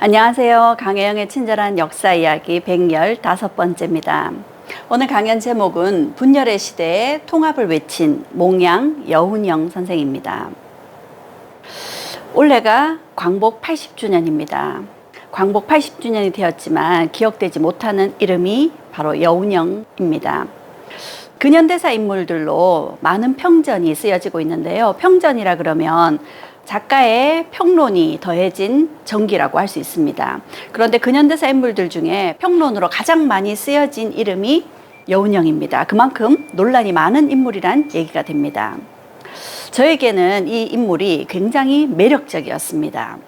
안녕하세요. 강혜영의 친절한 역사 이야기 115번째입니다. 오늘 강연 제목은 분열의 시대에 통합을 외친 몽양 여운영 선생입니다. 올해가 광복 80주년입니다. 광복 80주년이 되었지만 기억되지 못하는 이름이 바로 여운영입니다. 근현대사 인물들로 많은 평전이 쓰여지고 있는데요. 평전이라 그러면 작가의 평론이 더해진 전기라고 할 수 있습니다. 그런데 근현대사 인물들 중에 평론으로 가장 많이 쓰여진 이름이 여운형입니다. 그만큼 논란이 많은 인물이란 얘기가 됩니다. 저에게는 이 인물이 굉장히 매력적이었습니다.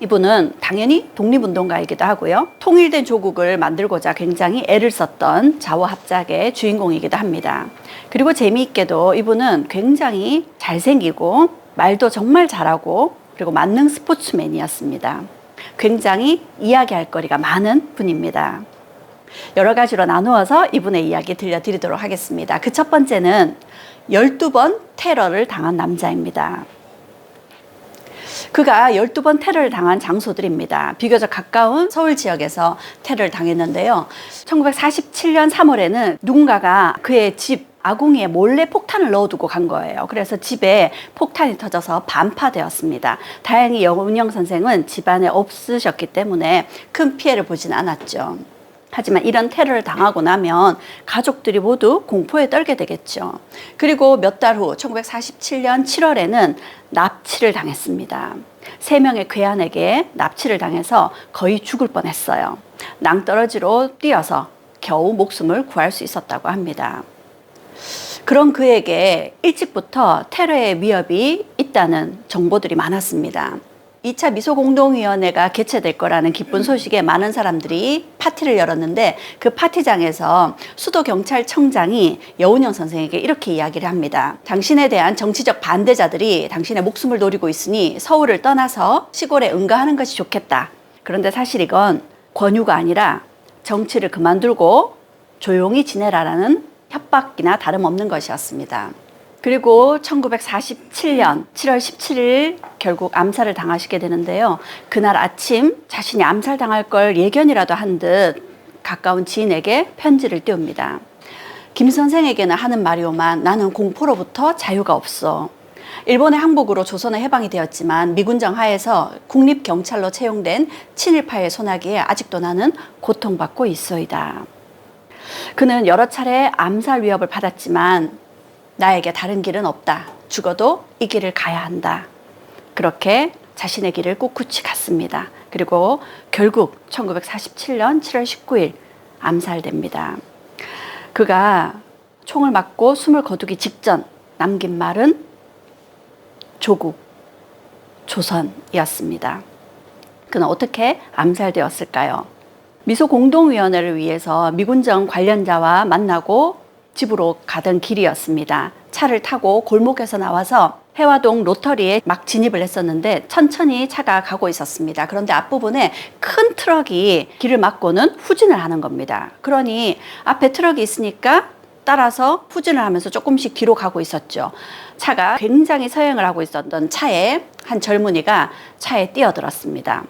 이분은 당연히 독립운동가이기도 하고요. 통일된 조국을 만들고자 굉장히 애를 썼던 자원합작의 주인공이기도 합니다. 그리고 재미있게도 이분은 굉장히 잘생기고 말도 정말 잘하고 그리고 만능 스포츠맨이었습니다. 굉장히 이야기할 거리가 많은 분입니다. 여러 가지로 나누어서 이분의 이야기 들려드리도록 하겠습니다. 그 첫 번째는 12번 테러를 당한 남자입니다. 그가 12번 테러를 당한 장소들입니다. 비교적 가까운 서울 지역에서 테러를 당했는데요. 1947년 3월에는 누군가가 그의 집 아궁이에 몰래 폭탄을 넣어두고 간 거예요. 그래서 집에 폭탄이 터져서 반파되었습니다. 다행히 여운영 선생은 집안에 없으셨기 때문에 큰 피해를 보진 않았죠. 하지만 이런 테러를 당하고 나면 가족들이 모두 공포에 떨게 되겠죠. 그리고 몇 달 후 1947년 7월에는 납치를 당했습니다. 세 명의 괴한에게 납치를 당해서 거의 죽을 뻔했어요. 낭떠러지로 뛰어서 겨우 목숨을 구할 수 있었다고 합니다. 그런 그에게 일찍부터 테러의 위협이 있다는 정보들이 많았습니다. 2차 미소 공동위원회가 개최될 거라는 기쁜 소식에 많은 사람들이 파티를 열었는데 그 파티장에서 수도 경찰청장이 여운영 선생에게 이렇게 이야기를 합니다. 당신에 대한 정치적 반대자들이 당신의 목숨을 노리고 있으니 서울을 떠나서 시골에 응가하는 것이 좋겠다. 그런데 사실 이건 권유가 아니라 정치를 그만두고 조용히 지내라라는 협박이나 다름없는 것이었습니다. 그리고 1947년 7월 17일 결국 암살을 당하시게 되는데요. 그날 아침 자신이 암살당할 걸 예견이라도 한 듯 가까운 지인에게 편지를 띄웁니다. 김 선생에게는 하는 말이오만 나는 공포로부터 자유가 없어. 일본의 항복으로 조선은 해방이 되었지만 미군정 하에서 국립경찰로 채용된 친일파의 소나기에 아직도 나는 고통받고 있어이다. 그는 여러 차례 암살 위협을 받았지만 나에게 다른 길은 없다. 죽어도 이 길을 가야 한다. 그렇게 자신의 길을 꿋꿋이 갔습니다. 그리고 결국 1947년 7월 19일 암살됩니다. 그가 총을 맞고 숨을 거두기 직전 남긴 말은 조국, 조선이었습니다. 그는 어떻게 암살되었을까요? 미소 공동위원회를 위해서 미군정 관련자와 만나고 집으로 가던 길이었습니다. 차를 타고 골목에서 나와서 해화동 로터리에 막 진입을 했었는데 천천히 차가 가고 있었습니다. 그런데 앞부분에 큰 트럭이 길을 막고는 후진을 하는 겁니다. 그러니 앞에 트럭이 있으니까 따라서 후진을 하면서 조금씩 뒤로 가고 있었죠. 차가 굉장히 서행을 하고 있었던 차에 한 젊은이가 차에 뛰어들었습니다.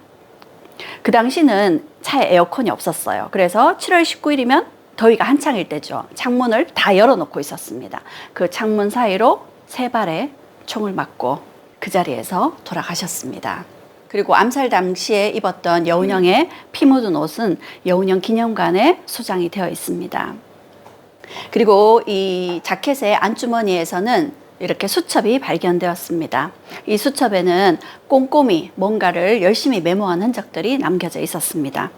그 당시는 차에 에어컨이 없었어요. 그래서 7월 19일이면 더위가 한창일 때죠. 창문을 다 열어놓고 있었습니다. 그 창문 사이로 세 발의 총을 맞고 그 자리에서 돌아가셨습니다. 그리고 암살 당시에 입었던 여운형의 피 묻은 옷은 여운형 기념관에 소장이 되어 있습니다. 그리고 이 자켓의 안주머니에서는 이렇게 수첩이 발견되었습니다. 이 수첩에는 꼼꼼히 뭔가를 열심히 메모한 흔적들이 남겨져 있었습니다.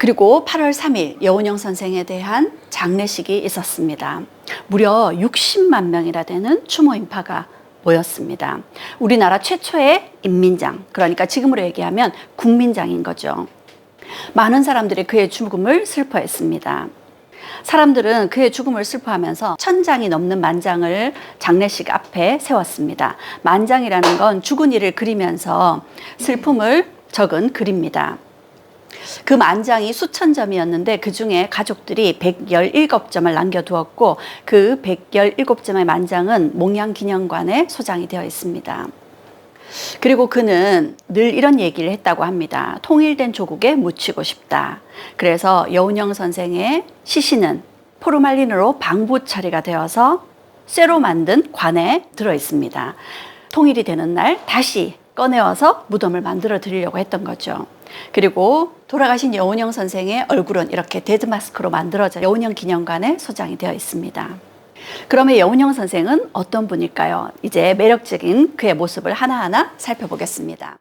그리고 8월 3일 여운영 선생에 대한 장례식이 있었습니다. 무려 60만 명이나 되는 추모 인파가 모였습니다. 우리나라 최초의 인민장, 그러니까 지금으로 얘기하면 국민장인 거죠. 많은 사람들이 그의 죽음을 슬퍼했습니다. 사람들은 그의 죽음을 슬퍼하면서 천장이 넘는 만장을 장례식 앞에 세웠습니다. 만장이라는 건 죽은 이를 그리면서 슬픔을 적은 글입니다. 그 만장이 수천 점이었는데 그 중에 가족들이 117점을 남겨두었고 그 117점의 만장은 몽양 기념관에 소장이 되어 있습니다. 그리고 그는 늘 이런 얘기를 했다고 합니다. 통일된 조국에 묻히고 싶다. 그래서 여운형 선생의 시신은 포르말린으로 방부 처리가 되어서 쇠로 만든 관에 들어 있습니다. 통일이 되는 날 다시 꺼내와서 무덤을 만들어 드리려고 했던 거죠. 그리고 돌아가신 여운형 선생의 얼굴은 이렇게 데드마스크로 만들어져 여운형 기념관에 소장이 되어 있습니다. 그러면 여운형 선생은 어떤 분일까요? 이제 매력적인 그의 모습을 하나하나 살펴보겠습니다.